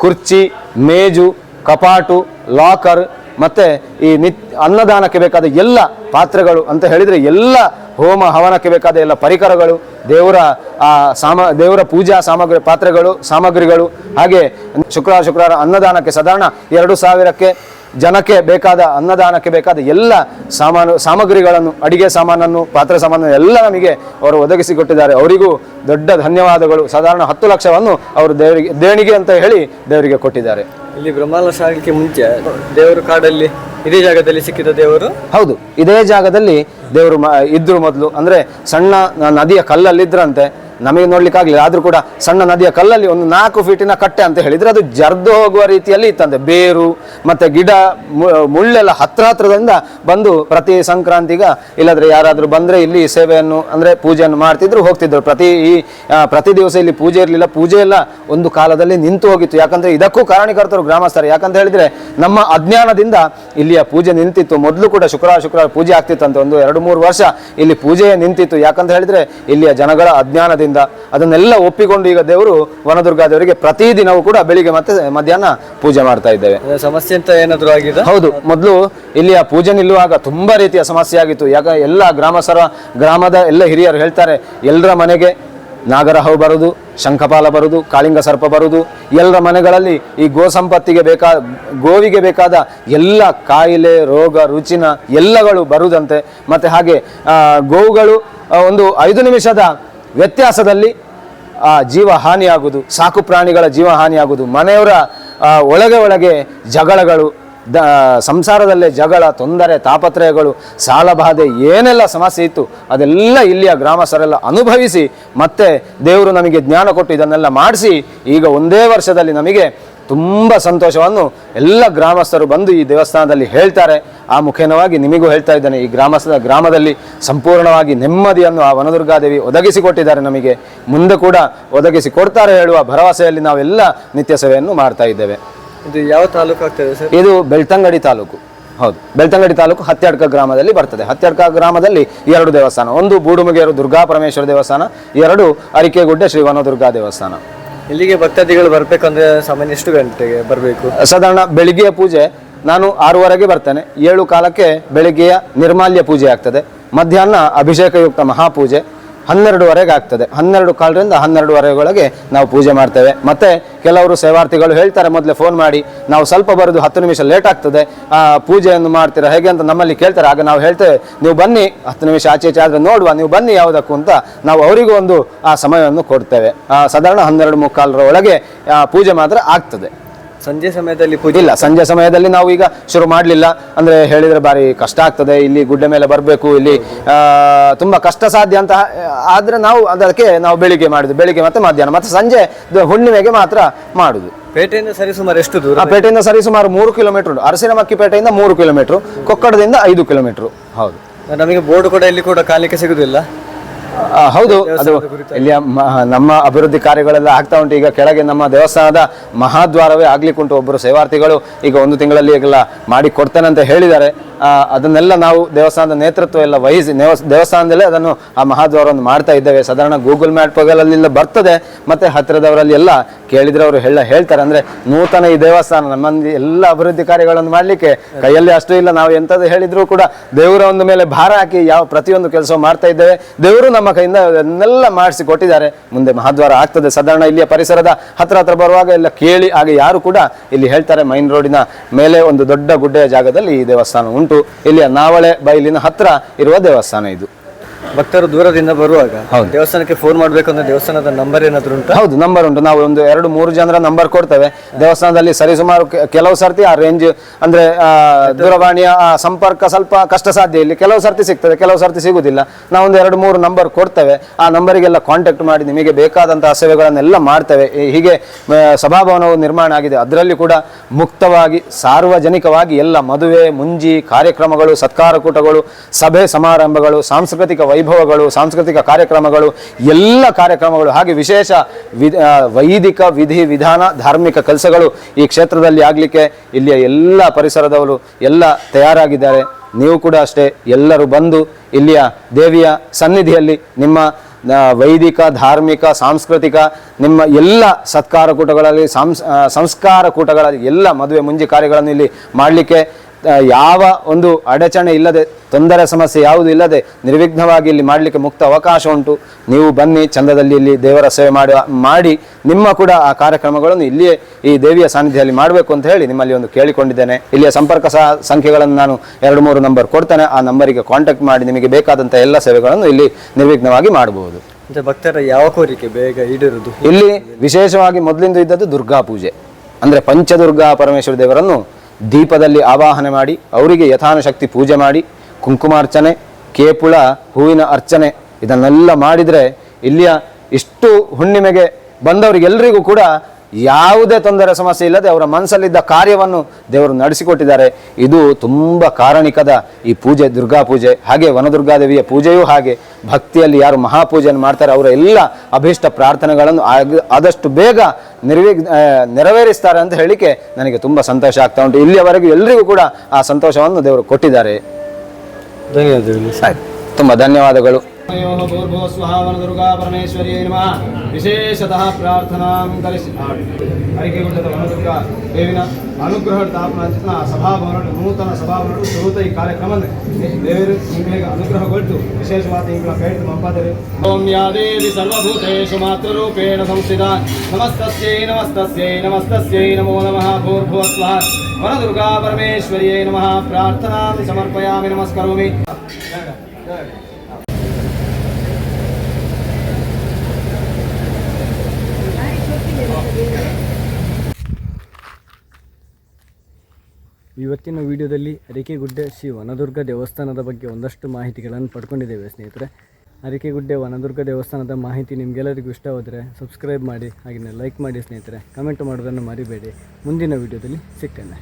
ಕುರ್ಚಿ, ಮೇಜು, ಕಪಾಟು, ಲಾಕರ್ ಮತ್ತೆ ಈ ನಿತ್ ಅನ್ನದಾನಕ್ಕೆ ಬೇಕಾದ ಎಲ್ಲ ಪಾತ್ರೆಗಳು ಅಂತ ಹೇಳಿದ್ರೆ ಎಲ್ಲ ಹೋಮ ಹವನಕ್ಕೆ ಬೇಕಾದ ಎಲ್ಲ ಪರಿಕರಗಳು, ದೇವರ, ಆ, ಸಾಮ, ದೇವರ ಪೂಜಾ ಸಾಮಗ್ರಿ, ಪಾತ್ರೆಗಳು, ಸಾಮಗ್ರಿಗಳು, ಹಾಗೆ ಶುಕ್ರವಾರ ಶುಕ್ರವಾರ ಅನ್ನದಾನಕ್ಕೆ ಸಾಧಾರಣ ಎರಡು ಸಾವಿರಕ್ಕೆ ಜನಕ್ಕೆ ಬೇಕಾದ ಅನ್ನದಾನಕ್ಕೆ ಬೇಕಾದ ಎಲ್ಲ ಸಾಮಾನು, ಸಾಮಗ್ರಿಗಳನ್ನು, ಅಡಿಗೆ ಸಾಮಾನನ್ನು, ಪಾತ್ರೆ ಸಾಮಾನನ್ನು ಎಲ್ಲ ನಮಗೆ ಅವರು ಒದಗಿಸಿಕೊಟ್ಟಿದ್ದಾರೆ ಅವರಿಗೂ ದೊಡ್ಡ ಧನ್ಯವಾದಗಳು. ಸಾಧಾರಣ ಹತ್ತು ಲಕ್ಷವನ್ನು ಅವರು ದೇವರಿಗೆ, ದೇಣಿಗೆ ಅಂತ ಹೇಳಿ ದೇವರಿಗೆ ಕೊಟ್ಟಿದ್ದಾರೆ. ಇಲ್ಲಿ ಬ್ರಹ್ಮಾಲಶ ಆಗಲಿಕ್ಕೆ ಮುಂಚೆ ದೇವರು ಕಾಡಲ್ಲಿ ಇದೇ ಜಾಗದಲ್ಲಿ ಸಿಕ್ಕಿದ ದೇವರು? ಹೌದು, ಇದೇ ಜಾಗದಲ್ಲಿ ದೇವರು ಮ ಇದ್ರು ಮೊದಲು. ಅಂದ್ರೆ ಸಣ್ಣ ನದಿಯ ಕಲ್ಲಲ್ಲಿ ಕಲ್ಲಲ್ಲಿದ್ರಂತೆ. ನಮಗೆ ನೋಡ್ಲಿಕ್ಕಾಗ್ಲಿಲ್ಲ. ಆದ್ರೂ ಕೂಡ ಸಣ್ಣ ನದಿಯ ಕಲ್ಲಲ್ಲಿ ಒಂದು ನಾಲ್ಕು ಫೀಟಿನ ಕಟ್ಟೆ ಅಂತ ಹೇಳಿದ್ರೆ ಅದು ಜರ್ದು ಹೋಗುವ ರೀತಿಯಲ್ಲಿ ಇತ್ತಂತೆ. ಬೇರು, ಮತ್ತೆ ಗಿಡ ಮುಳ್ಳೆಲ್ಲ ಹತ್ರ ಹತ್ರದಿಂದ ಬಂದು ಪ್ರತಿ ಸಂಕ್ರಾಂತಿಗ ಇಲ್ಲದ್ರೆ ಯಾರಾದರೂ ಬಂದ್ರೆ ಇಲ್ಲಿ ಸೇವೆಯನ್ನು, ಅಂದ್ರೆ ಪೂಜೆಯನ್ನು ಮಾಡ್ತಿದ್ರು, ಹೋಗ್ತಿದ್ರು. ಪ್ರತಿ ಈ ಪ್ರತಿ ದಿವಸ ಇಲ್ಲಿ ಪೂಜೆ ಇರಲಿಲ್ಲ. ಪೂಜೆ ಎಲ್ಲ ಒಂದು ಕಾಲದಲ್ಲಿ ನಿಂತು ಹೋಗಿತ್ತು. ಯಾಕಂದ್ರೆ ಇದಕ್ಕೂ ಕಾರಣಕರ್ತರು ಗ್ರಾಮಸ್ಥರು. ಯಾಕಂತ ಹೇಳಿದ್ರೆ ನಮ್ಮ ಅಜ್ಞಾನದಿಂದ ಇಲ್ಲಿಯ ಪೂಜೆ ನಿಂತಿತ್ತು. ಮೊದಲು ಕೂಡ ಶುಕ್ರವಾರ ಶುಕ್ರವಾರ ಪೂಜೆ ಆಗ್ತಿತ್ತು ಅಂತ ಒಂದು ಎರಡು, ಮೂರು ವರ್ಷ ಇಲ್ಲಿ ಪೂಜೆ ನಿಂತಿತ್ತು. ಯಾಕಂತ ಹೇಳಿದ್ರೆ ಇಲ್ಲಿಯ ಜನಗಳ ಅಜ್ಞಾನದಿಂದ ಅದನ್ನೆಲ್ಲ ಒಪ್ಪಿಕೊಂಡು ಈಗ ದೇವರು ವನದುರ್ಗಾ ದೇವರಿಗೆ ಪ್ರತಿದಿನವೂ ಕೂಡ ಬೆಳಿಗ್ಗೆ ಮತ್ತೆ ಮಧ್ಯಾಹ್ನ ಪೂಜೆ ಮಾಡ್ತಾ ಇದ್ದೇವೆ. ಸಮಸ್ಯೆ ಅಂತ ಏನಾದರೂ ಆಗಿದೆ? ಹೌದು ಮೊದಲು ಇಲ್ಲಿಯ ಪೂಜೆ ನಿಲ್ಲುವಾಗ ತುಂಬಾ ರೀತಿಯ ಸಮಸ್ಯೆ ಆಗಿತ್ತು. ಯಾಕ ಎಲ್ಲ ಗ್ರಾಮಸ್ಥರ ಗ್ರಾಮದ ಎಲ್ಲ ಹಿರಿಯರು ಹೇಳ್ತಾರೆ ಎಲ್ಲರ ಮನೆಗೆ ನಾಗರಹವು ಬರುದು ಶಂಖಪಾಲ ಬರುದು ಕಾಳಿಂಗ ಸರ್ಪ ಬರುದು ಎಲ್ಲರ ಮನೆಗಳಲ್ಲಿ ಈ ಗೋ ಸಂಪತ್ತಿಗೆ ಬೇಕಾದ ಗೋವಿಗೆ ಬೇಕಾದ ಎಲ್ಲ ಕಾಯಿಲೆ ರೋಗ ರುಚಿನ ಎಲ್ಲಗಳು ಬರುದಂತೆ. ಮತ್ತೆ ಹಾಗೆ ಗೋವುಗಳು ಒಂದು ಐದು ನಿಮಿಷದ ವ್ಯತ್ಯಾಸದಲ್ಲಿ, ಆ, ಜೀವ ಹಾನಿಯಾಗುವುದು, ಸಾಕು ಪ್ರಾಣಿಗಳ ಜೀವ ಹಾನಿಯಾಗುವುದು, ಮನೆಯವರ ಒಳಗೆ ಒಳಗೆ ಜಗಳಗಳು, ದ, ಸಂಸಾರದಲ್ಲೇ ಜಗಳ, ತೊಂದರೆ, ತಾಪತ್ರಯಗಳು ಸಾಲಬಾಧೆ ಏನೆಲ್ಲ ಸಮಸ್ಯೆ ಇತ್ತು, ಅದೆಲ್ಲ ಇಲ್ಲಿಯ ಗ್ರಾಮಸ್ಥರೆಲ್ಲ ಅನುಭವಿಸಿ ಮತ್ತೆ ದೇವರು ನಮಗೆ ಜ್ಞಾನ ಕೊಟ್ಟು ಇದನ್ನೆಲ್ಲ ಮಾಡಿಸಿ, ಈಗ ಒಂದೇ ವರ್ಷದಲ್ಲಿ ನಮಗೆ ತುಂಬ ಸಂತೋಷವನ್ನು ಎಲ್ಲ ಗ್ರಾಮಸ್ಥರು ಬಂದು ಈ ದೇವಸ್ಥಾನದಲ್ಲಿ ಹೇಳ್ತಾರೆ. ಆ ಮುಖೇನವಾಗಿ ನಿಮಗೂ ಹೇಳ್ತಾ ಇದ್ದೇನೆ ಈ ಗ್ರಾಮಸ್ಥ ಗ್ರಾಮದಲ್ಲಿ ಸಂಪೂರ್ಣವಾಗಿ ನೆಮ್ಮದಿಯನ್ನು ಆ ವನದುರ್ಗಾದೇವಿ ಒದಗಿಸಿಕೊಟ್ಟಿದ್ದಾರೆ ನಮಗೆ. ಮುಂದೆ ಕೂಡ ಒದಗಿಸಿ ಕೊಡ್ತಾರೆ ಹೇಳುವ ಭರವಸೆಯಲ್ಲಿ ನಾವೆಲ್ಲ ನಿತ್ಯ ಸೇವೆಯನ್ನು ಮಾಡ್ತಾ ಇದ್ದೇವೆ. ಇದು ಯಾವ ತಾಲೂಕು ಆಗ್ತದೆ ಸರ್? ಇದು ಬೆಳ್ತಂಗಡಿ ತಾಲೂಕು. ಹೌದು ಬೆಳ್ತಂಗಡಿ ತಾಲೂಕು ಹತ್ಯಡ್ಕ ಗ್ರಾಮದಲ್ಲಿ ಬರ್ತದೆ. ಹತ್ಯಡ್ಕ ಗ್ರಾಮದಲ್ಲಿ ಎರಡು ದೇವಸ್ಥಾನ ಒಂದು ಬೂಡುಮುಗೇರು ದುರ್ಗಾ ಪರಮೇಶ್ವರ ದೇವಸ್ಥಾನ ಎರಡು ಅರಿಕೆಗುಡ್ಡೆ ಶ್ರೀ ವನದುರ್ಗಾ ದೇವಸ್ಥಾನ. ಇಲ್ಲಿಗೆ ಭಕ್ತಾದಿಗಳು ಬರಬೇಕಂದ್ರೆ ಸಾಮಾನ್ಯ ಎಷ್ಟು ಗಂಟೆಗೆ ಬರಬೇಕು? ಸಾಧಾರಣ ಬೆಳಿಗ್ಗೆಯ ಪೂಜೆ, ನಾನು ಆರೂವರೆಗೆ ಬರ್ತೇನೆ. ಏಳು ಕಾಲಕ್ಕೆ ಬೆಳಿಗ್ಗೆಯ ನಿರ್ಮಾಲ್ಯ ಪೂಜೆ ಆಗ್ತದೆ. ಮಧ್ಯಾಹ್ನ ಅಭಿಷೇಕಯುಕ್ತ ಮಹಾಪೂಜೆ. ಹನ್ನೆರಡುವರೆಗೆ ಆಗ್ತದೆ ಹನ್ನೆರಡು ಕಾಲರಿಂದ ಹನ್ನೆರಡುವರೆಗೊಳಗೆ ನಾವು ಪೂಜೆ ಮಾಡ್ತೇವೆ. ಮತ್ತೆ ಕೆಲವರು ಸೇವಾರ್ಥಿಗಳು ಹೇಳ್ತಾರೆ, ಮೊದಲೇ ಫೋನ್ ಮಾಡಿ, ನಾವು ಸ್ವಲ್ಪ ಬರೋದು ಹತ್ತು ನಿಮಿಷ ಲೇಟ್ ಆಗ್ತದೆ. ಪೂಜೆಯನ್ನು ಮಾಡ್ತೀರಾ ಹೇಗೆ ಅಂತ ನಮ್ಮಲ್ಲಿ ಕೇಳ್ತಾರೆ. ಆಗ ನಾವು ಹೇಳ್ತೇವೆ, ನೀವು ಬನ್ನಿ, ಹತ್ತು ನಿಮಿಷ ಆಚೆ ಈಚೆ ಆದರೆ ನೋಡುವ, ನೀವು ಬನ್ನಿ ಯಾವುದಕ್ಕೂ ಅಂತ ನಾವು ಅವರಿಗೂ ಒಂದು, ಆ, ಸಮಯವನ್ನು ಕೊಡ್ತೇವೆ. ಸಾಧಾರಣ ಹನ್ನೆರಡು ಮುಕ್ಕಾಲರ ಒಳಗೆ ಪೂಜೆ ಮಾತ್ರ ಆಗ್ತದೆ. ಸಂಜೆ ಸಮಯದಲ್ಲಿ ಪೂಜೆ ಇಲ್ಲ ಸಂಜೆ ಸಮಯದಲ್ಲಿ ನಾವು ಈಗ ಶುರು ಮಾಡಲಿಲ್ಲ. ಅಂದ್ರೆ ಹೇಳಿದ್ರೆ ಬಾರಿ ಕಷ್ಟ ಆಗ್ತದೆ. ಇಲ್ಲಿ ಗುಡ್ಡ ಮೇಲೆ ಬರಬೇಕು. ಇಲ್ಲಿ ತುಂಬ ಕಷ್ಟ ಸಾಧ್ಯ ಅಂತ ಆದ್ರೆ ನಾವು ಅದಕ್ಕೆ ನಾವು ಬೆಳಿಗ್ಗೆ ಮಾಡುದು. ಬೆಳಿಗ್ಗೆ ಮತ್ತೆ ಮಧ್ಯಾಹ್ನ. ಮತ್ತೆ ಸಂಜೆ ಹುಣ್ಣಿಮೆಗೆ ಮಾತ್ರ ಮಾಡುದು. ಪೇಟೆಯಿಂದ ಸರಿಸುಮಾರು ಎಷ್ಟು ದೂರ? ಪೇಟೆಯಿಂದ ಸರಿ ಸುಮಾರು ಮೂರು ಕಿಲೋಮೀಟರ್ ಉಂಟು. ಅರಸಿನಮಕ್ಕಿ ಪೇಟೆಯಿಂದ ಮೂರು ಕಿಲೋಮೀಟರ್. ಕೊಕ್ಕಡದಿಂದ ಐದು ಕಿಲೋಮೀಟರ್. ಹೌದು. ನಮಗೆ ಬೋರ್ಡ್ ಕೂಡ ಇಲ್ಲಿ ಕೂಡ ಕಾಲಿಕೆ ಸಿಗುದಿಲ್ಲ. ಹೌದು ಅದು ಇಲ್ಲಿಯ ನಮ್ಮ ಅಭಿವೃದ್ಧಿ ಕಾರ್ಯಗಳೆಲ್ಲ ಆಗ್ತಾ ಉಂಟು. ಈಗ ಕೆಳಗೆ ನಮ್ಮ ದೇವಸ್ಥಾನದ ಮಹಾದ್ವಾರವೇ ಆಗ್ಲಿಕ್ಕುಂಟು. ಒಬ್ಬರು ಸೇವಾರ್ಥಿಗಳು ಈಗ ಒಂದು ತಿಂಗಳಲ್ಲಿ ಈಗೆಲ್ಲ ಮಾಡಿ ಕೊಡ್ತೇನೆ ಅಂತ ಹೇಳಿದ್ದಾರೆ. ಆ, ಅದನ್ನೆಲ್ಲ ನಾವು ದೇವಸ್ಥಾನದ ನೇತೃತ್ವ ಎಲ್ಲ ವಹಿಸಿ ದೇವಸ್ಥಾನದಲ್ಲೇ ಅದನ್ನು ಆ ಮಹಾದ್ವಾರವನ್ನು ಮಾಡ್ತಾ ಇದ್ದೇವೆ. ಸಾಧಾರಣ ಗೂಗಲ್ ಮ್ಯಾಪ್ಗಳಲ್ಲೆಲ್ಲ ಬರ್ತದೆ. ಮತ್ತೆ ಹತ್ತಿರದವರಲ್ಲಿ ಎಲ್ಲ ಕೇಳಿದ್ರೆ ಅವರು ಹೇಳ ಹೇಳ್ತಾರೆ. ಅಂದ್ರೆ ನೂತನ ಈ ದೇವಸ್ಥಾನ ನಮ್ಮಲ್ಲಿ ಎಲ್ಲ ಅಭಿವೃದ್ಧಿ ಕಾರ್ಯಗಳನ್ನು ಮಾಡಲಿಕ್ಕೆ ಕೈಯಲ್ಲಿ ಅಷ್ಟು ಇಲ್ಲ. ನಾವು ಎಂಥದ್ದು ಹೇಳಿದ್ರು ಕೂಡ ದೇವರ ಒಂದು ಮೇಲೆ ಭಾರ ಹಾಕಿ ಯಾವ ಪ್ರತಿಯೊಂದು ಕೆಲಸ ಮಾಡ್ತಾ ಇದ್ದೇವೆ. ದೇವರು ನಮ್ಮ ಕೈಯಿಂದ ಅದನ್ನೆಲ್ಲ ಮಾಡಿಸಿ ಕೊಟ್ಟಿದ್ದಾರೆ. ಮುಂದೆ ಮಹಾದ್ವಾರ ಆಗ್ತದೆ. ಸಾಧಾರಣ ಇಲ್ಲಿಯ ಪರಿಸರದ ಹತ್ರ ಹತ್ರ ಬರುವಾಗ ಎಲ್ಲ ಕೇಳಿ ಹಾಗೆ ಯಾರು ಕೂಡ ಇಲ್ಲಿ ಹೇಳ್ತಾರೆ ಮೈನ್ ರೋಡಿನ ಮೇಲೆ ಒಂದು ದೊಡ್ಡ ಗುಡ್ಡೆಯ ಜಾಗದಲ್ಲಿ ಈ ದೇವಸ್ಥಾನ ಉಂಟು. ಇಲ್ಲಿಯ ನಾವಳೆ ಬೈಲಿನ ಹತ್ರ ಇರುವ ದೇವಸ್ಥಾನ ಇದು. ಭಕ್ತರು ದೂರದಿಂದ ಬರುವಾಗ ಹೌದು. ದೇವಸ್ಥಾನಕ್ಕೆ ಫೋನ್ ಮಾಡ್ಬೇಕಂದ್ರೆ ದೇವಸ್ಥಾನದ ನಂಬರ್ ಏನಾದ್ರು ಉಂಟು? ಹೌದು ನಂಬರ್ ಉಂಟು. ನಾವು ಒಂದು ಎರಡು ಮೂರು ಜನರ ನಂಬರ್ ಕೊಡ್ತೇವೆ. ದೇವಸ್ಥಾನದಲ್ಲಿ ಸರಿಸುಮಾರು ಕೆ- ಕೆಲವು ಸರ್ತಿ ಆ ರೇಂಜ್ ಅಂದ್ರೆ ಆ, ದೂರವಾಣಿಯ ಆ ಸಂಪರ್ಕ ಸ್ವಲ್ಪ ಕಷ್ಟ ಸಾಧ್ಯ ಇಲ್ಲಿ ಕೆಲವು ಸರ್ತಿ ಸಿಗ್ತದೆ ಕೆಲವು ಸರ್ತಿ ಸಿಗುದಿಲ್ಲ. ನಾವು ಒಂದು ಎರಡು ಮೂರು ನಂಬರ್ ಕೊಡ್ತೇವೆ. ಆ ನಂಬರಿಗೆಲ್ಲ ಕಾಂಟ್ಯಾಕ್ಟ್ ಮಾಡಿ ನಿಮಗೆ ಬೇಕಾದಂತಹ ಸೇವೆಗಳನ್ನೆಲ್ಲ ಮಾಡ್ತೇವೆ. ಈ- ಹೀಗೆ ಆ, ಸಭಾಭವನವು ನಿರ್ಮಾಣ ಆಗಿದೆ. ಅದರಲ್ಲಿ ಕೂಡ ಮುಕ್ತವಾಗಿ ಸಾರ್ವಜನಿಕವಾಗಿ ಎಲ್ಲ ಮದುವೆ ಮುಂಜಿ ಕಾರ್ಯಕ್ರಮಗಳು ಸತ್ಕಾರ ಕೂಟಗಳು ಸಭೆ ಸಮಾರಂಭಗಳು ಸಾಂಸ್ಕೃತಿಕ ವೈಭವಗಳು, ಸಾಂಸ್ಕೃತಿಕ ಕಾರ್ಯಕ್ರಮಗಳು, ಎಲ್ಲ ಕಾರ್ಯಕ್ರಮಗಳು, ಹಾಗೆ ವಿಶೇಷ ವೈದಿಕ ವಿಧಿ ವಿಧಾನ, ಧಾರ್ಮಿಕ ಕೆಲಸಗಳು ಈ ಕ್ಷೇತ್ರದಲ್ಲಿ ಆಗಲಿಕ್ಕೆ ಇಲ್ಲಿಯ ಎಲ್ಲ ಪರಿಸರದವರು ಎಲ್ಲ ತಯಾರಾಗಿದ್ದಾರೆ. ನೀವು ಕೂಡ ಅಷ್ಟೇ ಎಲ್ಲರೂ ಬಂದು ಇಲ್ಲಿಯ ದೇವಿಯ ಸನ್ನಿಧಿಯಲ್ಲಿ ನಿಮ್ಮ ವೈದಿಕ, ಧಾರ್ಮಿಕ, ಸಾಂಸ್ಕೃತಿಕ, ನಿಮ್ಮ ಎಲ್ಲ ಸತ್ಕಾರ ಕೂಟಗಳಲ್ಲಿ ಸಾಂಸ್ ಸಂಸ್ಕಾರ ಕೂಟಗಳಲ್ಲಿ ಎಲ್ಲ ಮದುವೆ ಮುಂಜಿ ಕಾರ್ಯಗಳನ್ನು ಇಲ್ಲಿ ಮಾಡಲಿಕ್ಕೆ ಯಾವ ಒಂದು ಅಡಚಣೆ ಇಲ್ಲದೆ ತೊಂದರೆ ಸಮಸ್ಯೆ ಯಾವುದು ಇಲ್ಲದೆ ನಿರ್ವಿಘ್ನವಾಗಿ ಇಲ್ಲಿ ಮಾಡಲಿಕ್ಕೆ ಮುಕ್ತ ಅವಕಾಶ ಉಂಟು. ನೀವು ಬನ್ನಿ ಚಂದದಲ್ಲಿ ಇಲ್ಲಿ ದೇವರ ಸೇವೆ ಮಾಡಿ ಮಾಡಿ ನಿಮ್ಮ ಕೂಡ ಆ ಕಾರ್ಯಕ್ರಮಗಳನ್ನು ಇಲ್ಲಿಯೇ ಈ ದೇವಿಯ ಸಾನ್ನಿಧ್ಯದಲ್ಲಿ ಮಾಡಬೇಕು ಅಂತ ಹೇಳಿ ನಿಮ್ಮಲ್ಲಿ ಒಂದು ಕೇಳಿಕೊಂಡಿದ್ದೇನೆ. ಇಲ್ಲಿಯ ಸಂಪರ್ಕ ಸಹ ಸಂಖ್ಯೆಗಳನ್ನು ನಾನು ಎರಡು ಮೂರು ನಂಬರ್ ಕೊಡ್ತೇನೆ. ಆ ನಂಬರಿಗೆ ಕಾಂಟ್ಯಾಕ್ಟ್ ಮಾಡಿ ನಿಮಗೆ ಬೇಕಾದಂಥ ಎಲ್ಲ ಸೇವೆಗಳನ್ನು ಇಲ್ಲಿ ನಿರ್ವಿಘ್ನವಾಗಿ ಮಾಡಬಹುದು. ಭಕ್ತರ ಯಾವ ಕೋರಿಕೆ ಬೇಗ ಈಡಿರುವುದು? ಇಲ್ಲಿ ವಿಶೇಷವಾಗಿ ಮೊದಲಿಂದ ಇದ್ದದ್ದು ದುರ್ಗಾ ಪೂಜೆ ಅಂದರೆ ಪಂಚದುರ್ಗಾ ಪರಮೇಶ್ವರ ದೇವರನ್ನು ದೀಪದಲ್ಲಿ ಆವಾಹನೆ ಮಾಡಿ, ಅವರಿಗೆ ಯಥಾನುಶಕ್ತಿ ಪೂಜೆ ಮಾಡಿ, ಕುಂಕುಮಾರ್ಚನೆ, ಕೇಪುಳ, ಹೂವಿನ ಅರ್ಚನೆ ಇದನ್ನೆಲ್ಲ ಮಾಡಿದರೆ ಇಲ್ಲಿಯ ಇಷ್ಟು ಹುಣ್ಣಿಮೆಗೆ ಬಂದವರಿಗೆಲ್ಲರಿಗೂ ಕೂಡ ಯಾವುದೇ ತೊಂದರೆ ಸಮಸ್ಯೆ ಇಲ್ಲದೆ ಅವರ ಮನಸ್ಸಲ್ಲಿದ್ದ ಕಾರ್ಯವನ್ನು ದೇವರು ನಡೆಸಿಕೊಟ್ಟಿದ್ದಾರೆ. ಇದು ತುಂಬ ಕಾರಣಿಕದ ಈ ಪೂಜೆ, ದುರ್ಗಾ ಪೂಜೆ, ಹಾಗೆ ವನದುರ್ಗಾದೇವಿಯ ಪೂಜೆಯೂ ಹಾಗೆ. ಭಕ್ತಿಯಲ್ಲಿ ಯಾರು ಮಹಾಪೂಜೆಯನ್ನು ಮಾಡ್ತಾರೆ, ಅವರ ಎಲ್ಲ ಅಭೀಷ್ಟ ಪ್ರಾರ್ಥನೆಗಳನ್ನು ಆದಷ್ಟು ಬೇಗ ನಿರ್ವಿಘ್ನ ಆ, ನೆರವೇರಿಸ್ತಾರೆ ಅಂತ ಹೇಳಿಕೆ ನನಗೆ ತುಂಬ ಸಂತೋಷ ಆಗ್ತಾ ಉಂಟು. ಇಲ್ಲಿಯವರೆಗೂ ಎಲ್ರಿಗೂ ಕೂಡ ಆ ಸಂತೋಷವನ್ನು ದೇವರು ಕೊಟ್ಟಿದ್ದಾರೆ. ಧನ್ಯವಾದಗಳು ತುಂಬ ಧನ್ಯವಾದಗಳು. ದುರ್ಗಾ ಪರಮೇಶ್ವರಿ ನಮಃ. ವಿಶೇಷತಃ ಪ್ರಾರ್ಥನಾಂ ದೇವಿನ ಅನುಗ್ರಹ ತಾಪನ ಸಭಾಭವನ ನೂತನ ಸಭಾಭವನ ಸುರೂತ ಈ ಕಾರ್ಯಕ್ರಮ ದೇವರು ನಿಮಗೆ ಅನುಗ್ರಹಗೊಳ್ತು. ವಿಶೇಷವಾದ ಇಂಗಳ ಕೈಟ್ ಮಂಪಾದರೆ ಓಂ ಯಾ ದೇವಿ ಸರ್ವಭೂತೇಷು ಮಾತೃರೂಪೇಣ ಸಂಸ್ಥಿತ ನಮಸ್ತಸ್ಯೈ ನಮಸ್ತಸ್ಯೈ ನಮಸ್ತಸ್ಯೈ ನಮೋ ನಮಃ. ಭೂರ್ಭುವಸ್ವಃ ವನದುರ್ಗಾ ಪರಮೇಶ್ವರಿಯೇ ನಮಃ. ಪ್ರಾರ್ಥನಾಂ ಸಮರ್ಪಯಾಮಿ ನಮಸ್ಕರೋಮಿ. ಇವತ್ತಿನ ವಿಡಿಯೋದಲ್ಲಿ ಅರಿಕೆಗುಡ್ಡೆ ಶ್ರೀ ವನದುರ್ಗ ದೇವಸ್ಥಾನದ ಬಗ್ಗೆ ಒಂದಷ್ಟು ಮಾಹಿತಿಗಳನ್ನು ಪಡ್ಕೊಂಡಿದ್ದೇವೆ ಸ್ನೇಹಿತರೆ. ಅರಿಕೆಗುಡ್ಡೆ ವನದುರ್ಗ ದೇವಸ್ಥಾನದ ಮಾಹಿತಿ ನಿಮಗೆಲ್ಲರಿಗೂ ಇಷ್ಟವಾದರೆ ಸಬ್ಸ್ಕ್ರೈಬ್ ಮಾಡಿ, ಹಾಗೆಯೇ ಲೈಕ್ ಮಾಡಿ ಸ್ನೇಹಿತರೆ. ಕಮೆಂಟ್ ಮಾಡೋದನ್ನು ಮರಿಬೇಡಿ. ಮುಂದಿನ ವಿಡಿಯೋದಲ್ಲಿ ಸಿಗ್ತೇನೆ.